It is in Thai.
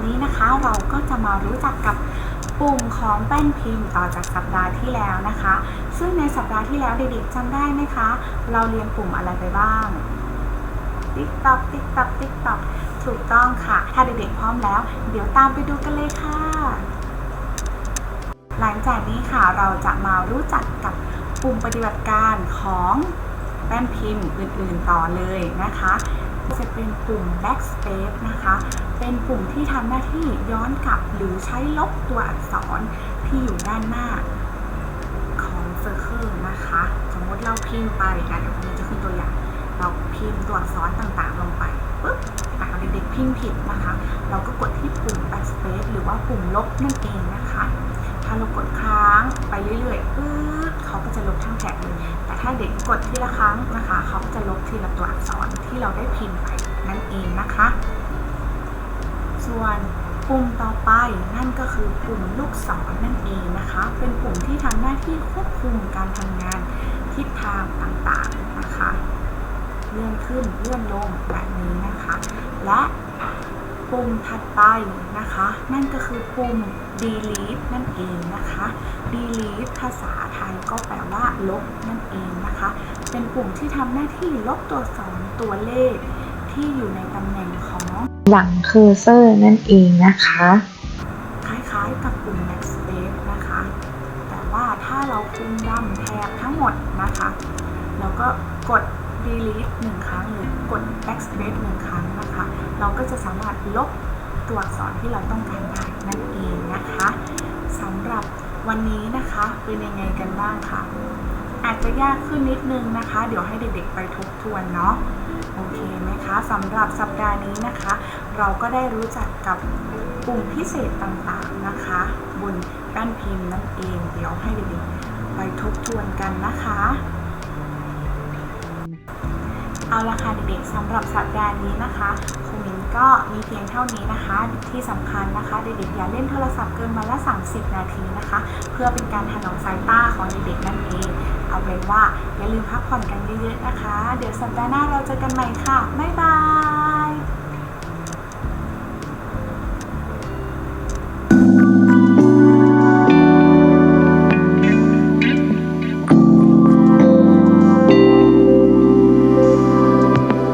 วันนี้นะคะเรู้จักกับปุ่มของแป้นพิมพ์ต่อจากสัปดาห์ที่แล้วนะคะ ซึ่งในสัปดาห์ที่แล้วเด็กๆจำได้ไหมคะ เราเรียนปุ่มอะไรไปบ้าง ติ๊กต๊อกติ๊กต๊อกติ๊กต๊อกถูกต้องค่ะ ถ้าเด็กๆพร้อมแล้ว เดี๋ยวตามไปดูกันเลยค่ะ หลังจากนี้ค่ะเราจะมารู้จักกับปุ่มปฏิบัติการของแป้นพิมพ์อื่นๆต่อเลยนะคะ จะเป็นปุ่ม backspace นะคะ เป็นปุ่มที่ทำหน้าที่ย้อนกลับหรือใช้ลบตัวอักษรที่อยู่ด้านหน้าของ circle นะคะ สมมติเราพิมพ์ไปอะเดี๋ยวผมจะขึ้นตัวอย่าง เราพิมพ์ตัวอักษรต่างๆ ลงไปปุ๊บเด็กๆพิมพ์ผิดนะคะ เราก็กดที่ปุ่ม backspace หรือว่าปุ่มลบนั่นเองนะคะ เรากดค้างไปเรื่อยๆปื๊ดเขาก็จะลบทั้งแถบเลย แต่ถ้าเด็กกดทีละครั้งนะคะ เขาก็จะลบทีละตัวอักษรที่เราได้พิมพ์ไปนั่นเองนะคะ ส่วนปุ่มต่อไปนั่นก็คือปุ่มลูกศรนั่นเองนะคะ เป็นปุ่มที่ทำหน้าที่ควบคุมการทำงานทิศทางต่างๆนะคะ เลื่อนขึ้นเลื่อนลงแบบนี้นะคะ และ ปุ่มถัดไปนะคะ นั่นก็คือปุ่ม delete นั่นเองนะคะ delete ภาษาไทยก็แปลว่าลบนั่นเองนะคะ เป็นปุ่มที่ทำหน้าที่ลบตัวอักษรตัวเลข ที่อยู่ในตำแหน่งของหลังเคอร์เซอร์นั่นเองนะคะ คล้ายๆกับปุ่ม backspace นะคะ แต่ว่าถ้าเราคุมดำแถบทั้งหมดนะคะเราก็กด delete หนึ่งครั้งหรือกด backspace หนึ่งครั้งนะคะ เราก็จะสามารถลบตัวอักษรที่เราต้องการได้นั่นเองนะคะสำหรับวันนี้นะคะเป็นยังไงกันบ้างคะอาจจะยากขึ้นนิดนึงนะคะ เดี๋ยวให้เด็กๆไปทบทวนเนาะโอเคไหมคะสำหรับสัปดาห์นี้นะคะ เราก็ได้รู้จักกับปุ่มพิเศษต่างๆนะคะ บนแป้นพิมพ์นั่นเอง เดี๋ยวให้เด็กๆไปทบทวนกันนะคะเอาละค่ะเด็กๆสำหรับสัปดาห์นี้นะคะครูมิน ก็มีเพียงเท่านี้นะคะ ที่สำคัญนะคะ เด็กๆอย่าเล่นโทรศัพท์เกินวันละ 30 นาทีนะคะ เพื่อเป็นการถนอมสายตาของเด็กๆนั่นเอง เอาเป็นว่าอย่าลืมพักผ่อนกันเยอะๆนะคะ เดี๋ยวสัปดาห์หน้าเราเจอกันใหม่ค่ะ บ๊ายบาย